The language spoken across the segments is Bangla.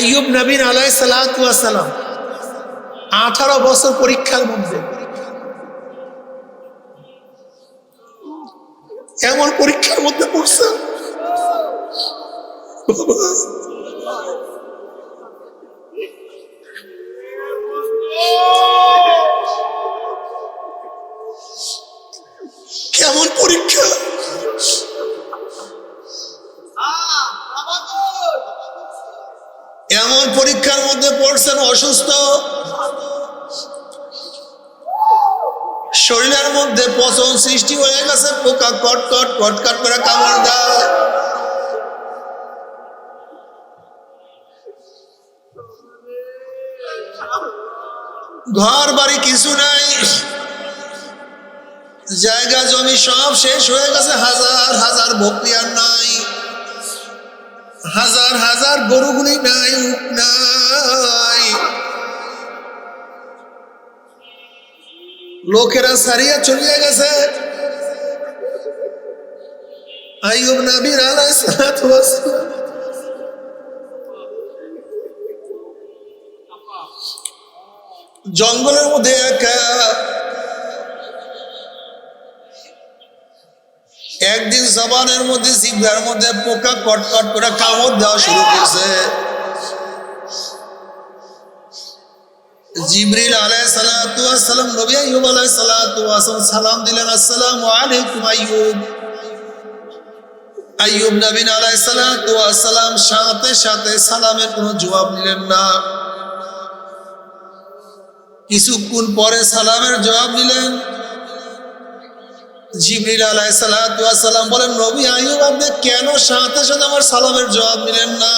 আইয়ুব নবীন আলাই সালাম আঠারো বছর পরীক্ষার মধ্যে। এমন পরীক্ষার মধ্যে পড়ছে। কেমন পরীক্ষা? এমন পরীক্ষার মধ্যে পড়ছেন অসুস্থ? শরীরের মধ্যে পচন সৃষ্টি হয়ে গেছে, পোকা কটকট কটকট করে কামড় দেয়। ঘর বাড়ি কিছু নাই। জায়গা জমি সব শেষ হয়ে গেছে, হাজার হাজার বকরি আর নাই। হাজার হাজার গরুগুলি নাই নাই। লোকেরা সারিয়া চলিয়ে গেছে। আইয়ুব নবীর সালাতু জঙ্গলের মধ্যে একা একদিন জবানের মধ্যে জিভের মধ্যে পোকা কটকট করে কামড় দেওয়া শুরু করছে। জিবরিল আলাই নবী আলাই সালাম দিলেন, আসসালামু আলাইকুম নবীন আলাই সাথে সাথে সালামের কোনো জবাব নিলেন না। কিছুক্ষণ পরে সালামের জবাব দিলেন জিবরিল আলাই সালাম বলেন নবী আইয়ুব আপনি কেন সাথে সাথে আমার সালামের জবাব দিলেন না?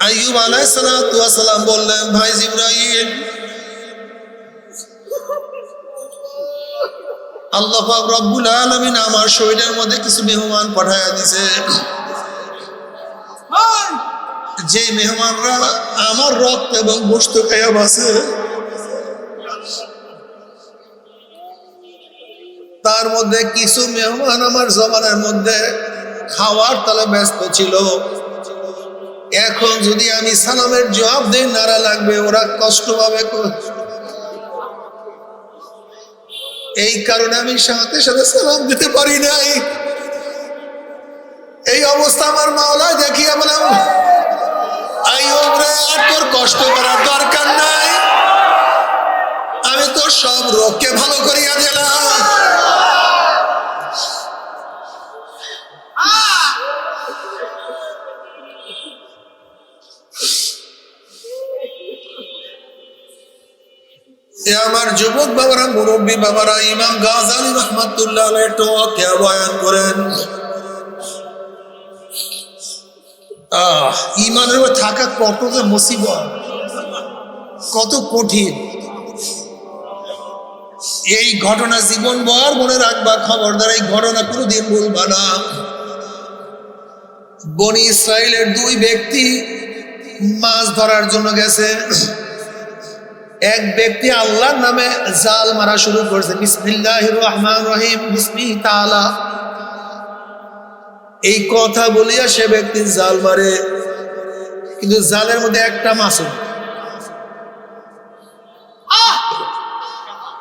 আইয়ুব আলাই সালাম বললেন ভাই জিব্রাইল আল্লাহ রব্বুল আলামিন আমার শরীরের মধ্যে কিছু মেহমান পাঠায়া দিছে। যে মেহমানরা আমার রক্ত এবং গোস্ত খাইয়া বাসে তার মধ্যে কিছু মেহমান আমার জমানের মধ্যে খাওয়ার তালে ব্যস্ত ছিল। এখন যদি আমি সালামের জবাব দিই, নারা লাগবে, ওরা কষ্ট পাবে এই কারণে আমি সাথে সাথে সালাম দিতে পারি নাই। এই অবস্থা আমার মাওলায় দেখিয়া বললাম কষ্ট করার সব রোগকে ভালো করিয়া দিলাম আমার যুবক বাবারা, মুরব্বী বাবারা, ইমাম গাজালি রহমাতুল্লাহ টোয়াকে বয়ান করেন। ইমানের থাকা কত যে মুসিবত, কত কঠিন। এই ঘটনা জীবন ভর মনে রাখবা, খবরদার, এই ঘটনা কোনোদিন ভুলবা না। বনি ইসরায়েলের দুই ব্যক্তি মাছ ধরার জন্য গেছে। এক ব্যক্তি আল্লাহর নামে জাল মারা শুরু করছে। বিসমিল্লাহ রহিম বিসমি তালা এই কথা বলিয়া সে ব্যক্তি জাল মারে। কিন্তু জালের মধ্যে একটা মাসুম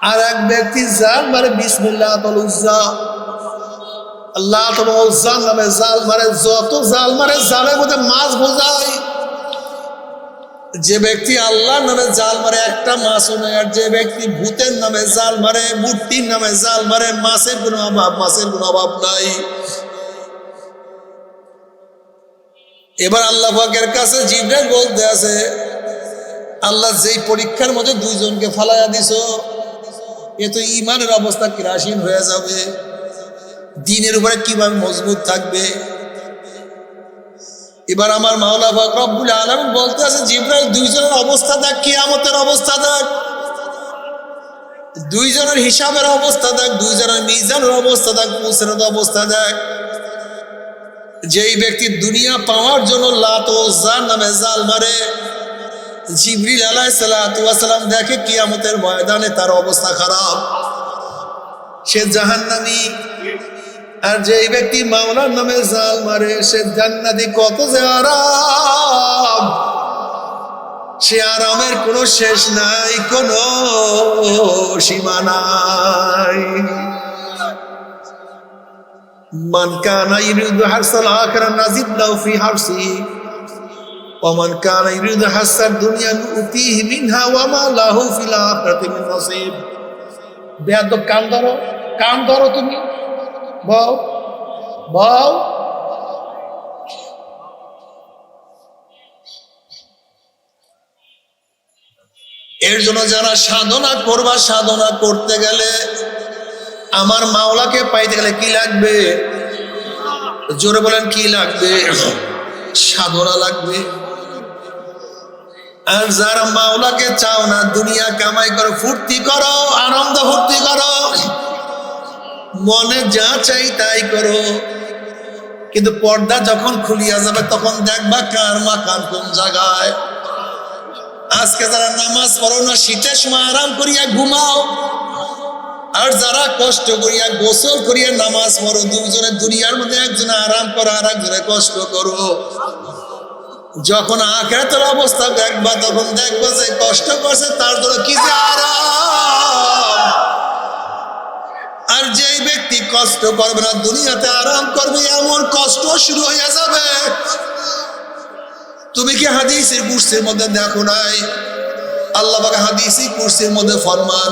আর এক ব্যক্তি জাল মারে বিসমিল্লাহ উজ্জা। আল্লাহ উজ্জার নামে জাল মারে, যত জাল মারে জালের মধ্যে মাছ বোঝায়। যে ব্যক্তি আল্লাহর নামে জাল মারে, একটা মাছও নেই। আর যে ব্যক্তি ভূতের নামে জাল মারে, মূর্তির নামে জাল মারে, মাছের কোনো অভাব, মাছের কোনো অভাব নাই। এবার আল্লাহ পাকের কাছে জিব্রাইল বলতে আছে, আল্লাহ যেই পরীক্ষার মধ্যে দুইজনকে ফালাইয়া দিছ এ তো ইমানের অবস্থা কিরাসীন হয়ে যাবে। দিনের উপরে কীভাবে মজবুত থাকবে? এবার আমার মাওলা পাক রব্বুল আলামিন বলতে আছে, জিব্রাইল দুইজনের অবস্থা দেখ, কিয়ামতের অবস্থা দেখ। দুইজনের হিসাবের অবস্থা দেখ, দুইজনের মিজানের অবস্থা দেখ মুসেনের অবস্থা দেখ। যেই ব্যক্তি দুনিয়া পাওয়ার জন্য লাত ও জান নামে জাল মারে জিবরিল আলাই সালাম দেখে কিয়ামতের ময়দানে তার অবস্থা খারাপ। সে জাহান্নামি। আর যে ব্যক্তি মাওলার নামে জাল মারে, সে জান্নাতি কত যে আরাম। সে আরামের কোনো শেষ নাই, কোনো সীমা নাই। মান কানা ইউরিদু হারসাল আখরা নাজিদ লাউ ফি হারসিহি ومن كان يريد حرث الدنيا نؤتيه منها وما له في الآخرة من نصيب বেয়াদব কান ধরো কান ধরো তুমি বউ বউ এর জন্য যারা সাধনা করবা সাধনা করতে গেলে আমার মাওলাকে পাইতে গেলে কি লাগবে জোরে বলেন কি লাগবে সাধনা লাগবে। আর যারা মাওলাকে চাও না, দুনিয়া কামাই করো, ফুর্তি করো, আনন্দ ফুর্তি করো, মনে যা চাই তাই করো। কিন্তু পর্দা যখন খুলিয়া যাবে, তখন দেখবা কার মা কান কোন জায়গায়। আজকে যারা নামাজ পড়ো না, শীতের সময় আরাম করিয়া ঘুমাও। আর যারা কষ্ট করিয়া গোসল করিয়া নামাজ পড়ো দুজনের দুনিয়ার মধ্যে একজনে আরাম করো আর একজনে কষ্ট করো। যখন আখেরাতের অবস্থা দেখবা, তখন দেখবা যে কষ্ট করছে, তার জন্য কি যে আরাম। আর যেই ব্যক্তি কষ্ট করবে না, দুনিয়াতে আরাম করবে, এমন কষ্ট শুরু হয়ে যাবে। তুমি কি হাদিসের কুর্সির মধ্যে দেখো নাই? আল্লাহ হাদিসি কুর্সির মধ্যে ফরমান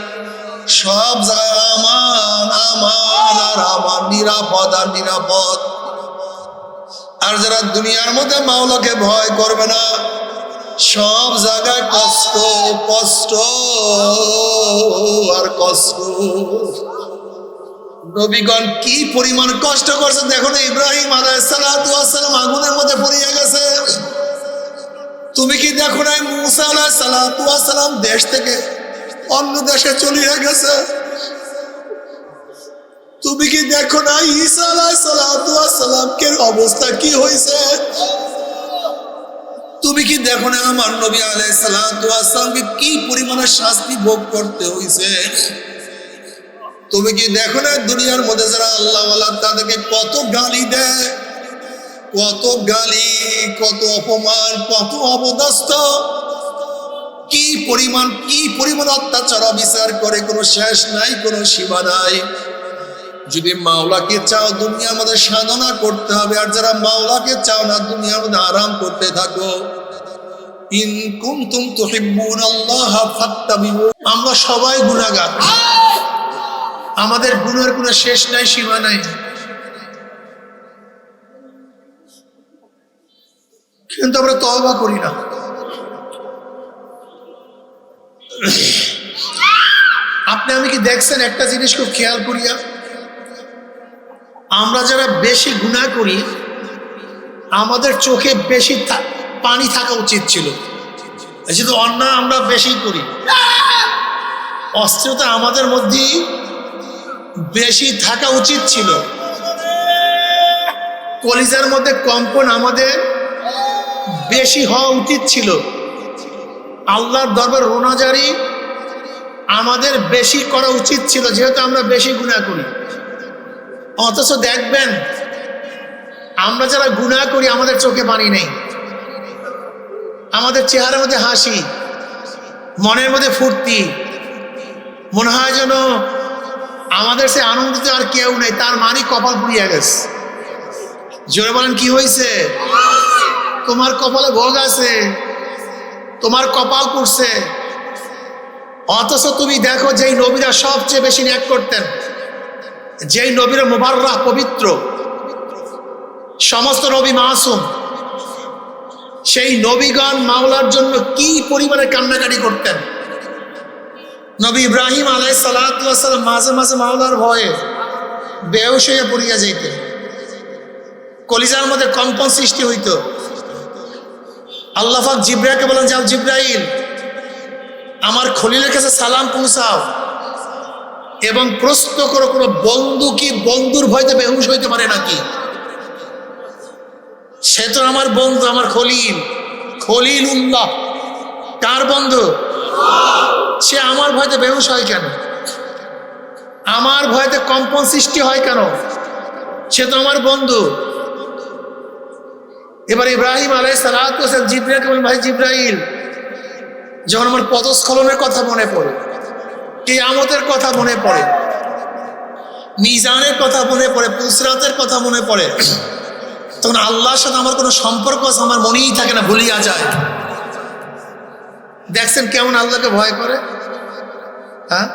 সব জায়গায় আর নিরাপদ আর নিরাপদ। আর যারা দুনিয়ার মধ্যে মাওলাকে ভয় করবে না, সব জায়গায় কষ্ট কষ্ট, আর কষ্ট। নবীগণ কি পরিমাণ কষ্ট করছে দেখো না ইব্রাহিম আলাইসালাম আগুনের মধ্যে পড়িয়ে গেছে। তুমি কি দেখো নাই মুসা আলাইসালাম দেশ থেকে অন্য দেশে চলিয়া গেছে। তুমি কি দেখো না ঈসা অবস্থা কি হয়েছে তুমি কি দেখো না আমার নবী আলাইসালামকে কি পরিমাণে শাস্তি ভোগ করতে হয়েছে তুমি কি দেখো না দুনিয়ার মধ্যে যারা আল্লাহ তাদেরকে কত গালি দেয়? কত গালি, কত অপমান, কত অবদস্ত কি পরিমাণ কি পরিমাণ অত্যাচার বিচার করে, কোনো শেষ নাই, কোনো সীমা নাই। যদি মাওলাকে চাও দুনিয়ার মধ্যে সাধনা করতে হবে, আর যারা মাওলাকে চাও না দুনিয়ার মধ্যে আরাম করতে থাকো। আমরা সবাই গুনাহগার। আমাদের গুণের কোনো শেষ নাই, সীমা নাই। কিন্তু আমরা তবা করি না। আপনি আমি কি দেখছেন? একটা জিনিস খুব খেয়াল করিয়া। আমরা যারা বেশি গুণা করি, আমাদের চোখে বেশি পানি থাকা উচিত ছিল। যেহেতু অন্যায় আমরা বেশি করি। অস্থিরতা আমাদের মধ্যেই বেশি থাকা উচিত ছিল। কলিজার মধ্যে কম্পন আমাদের বেশি হওয়া উচিত ছিল। আল্লাহর দরবার রোনাজারি আমাদের বেশি করা উচিত ছিল, যেহেতু আমরা বেশি গুণা করি। অথচ দেখবেন, আমরা যারা গুণা করি, আমাদের চোখে পানি নেই। আমাদের চেহারার মধ্যে হাসি, মনের মধ্যে ফুর্তি। মনে হয় যেন আমাদের সে আনন্দিত আর কেউ নেই, তার মানি কপাল পুড়িয়ে গেছে। জোরে বলেন, কি হয়েছে? তোমার কপালে ভোগ আছে। তোমার কপাল পুড়ছে। অথচ তুমি দেখো যেই নবীরা সবচেয়ে বেশি ন্যাক করতেন, যেই নবীরা মোবাররা পবিত্র, সমস্ত নবী মাসুম, সেই নবীগণ মাওলার জন্য কি পরিমাণে কান্নাকাটি করতেন। নবী ইব্রাহিম আলাই সালাম মাঝে মাঝে মাওলার ভয়ে বেউস হয়ে পড়িয়া যাইতেন। কলিজার মধ্যে কম্পন সৃষ্টি হইত। আল্লাহাক জিব্রাইলকে বলেন, যাও জিব্রাইল, আমার খলিলের কাছে সালাম পৌঁছাও এবং প্রশ্ন করো, কোনো বন্ধু কি বন্ধুর ভয়তে বেহুশ হইতে পারে নাকি? সে তো আমার বন্ধু, আমার খলিল। খলিল উল্লাহ কার বন্ধু? সে আমার ভয়তে বেহুশ হয় কেন? আমার ভয়তে কম্পন সৃষ্টি হয় কেন? সে তো আমার বন্ধু। এবার ইব্রাহিম আলাই সালাত হোসেন ভাই জিব্রাইল, যখন আমার পদস্খলনের কথা মনে পড়ে, কেয়ামতের কথা মনে পড়ে, মিজানের কথা মনে পড়ে পুসরাতের কথা মনে পড়ে, তখন আল্লাহর সাথে আমার কোনো সম্পর্ক আছে, আমার মনেই থাকে না, ভুলিয়া যায়। দেখছেন কেমন আল্লাহকে ভয় করে? হ্যাঁ?